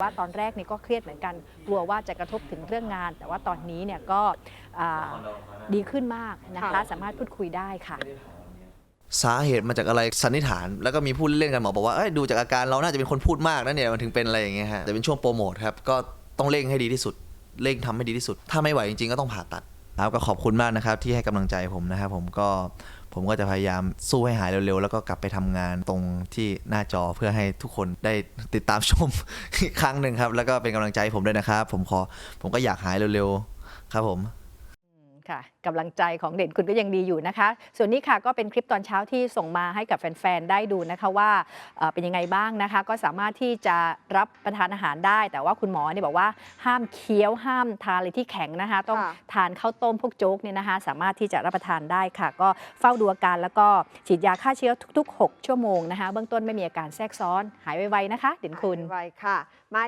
ว่าตอนแรกนี่ก็เครียดเหมือนกัน กลัวว่าจะกระทบถึงเรื่องงาน แต่ว่าตอนนี้เนี่ยก็อ่าดีขึ้นมากนะคะค่ะสามารถพูดคุยได้ค่ะ สาเหตุมาจากอะไรสันนิษฐาน แล้วก็มีพูดเล่นๆกันหมอบอกว่าเอ้ยดูจากอาการเราน่าจะเป็นคนพูดมากนะเนี่ยมันถึงเป็นอะไรอย่างเงี้ยฮะแต่เป็นช่วงโปรโมทครับก็ต้องเร่งให้ดีที่สุดเร่งทำให้ดีที่สุด ถ้าไม่ไหวจริงๆก็ต้องผ่าตัด ครับก็ขอบคุณมากนะครับที่ให้กำลังใจผมนะครับผมก็ผมก็จะพยายามสู้ให้หายเร็วๆ แล้วก็กลับไปทำงานตรงที่หน้าจอเพื่อให้ทุกคนได้ติดตามชมอีกครั้งหนึ่งครับ แล้วก็เป็นกำลังใจให้ผมด้วยนะครับ ผมขอผมก็อยากหายเร็วๆ ครับผม ค่ะกำลังใจของเด่นคุณก็ยังดีอยู่นะคะ ส่วนนี้ค่ะก็เป็นคลิปตอนเช้าที่ส่งมาให้กับแฟน ๆ ได้ดูนะคะว่าเอ่อเป็นยังไงบ้างนะคะ ก็สามารถที่จะรับประทานอาหารได้ แต่ว่าคุณหมอเนี่ยบอกว่าห้ามเคี้ยวห้ามทานอะไรที่แข็งนะคะ ต้องค่ะทานข้าวต้มพวกโจ๊กเนี่ยนะคะ สามารถที่จะรับประทานได้ค่ะ ก็เฝ้าดูอาการแล้วก็ฉีดยาฆ่าเชื้อทุก ๆ 6 ชั่วโมงนะคะ เบื้องต้นไม่มีอาการแทรกซ้อนหายไวๆนะคะ เด่นคุณไวค่ะมา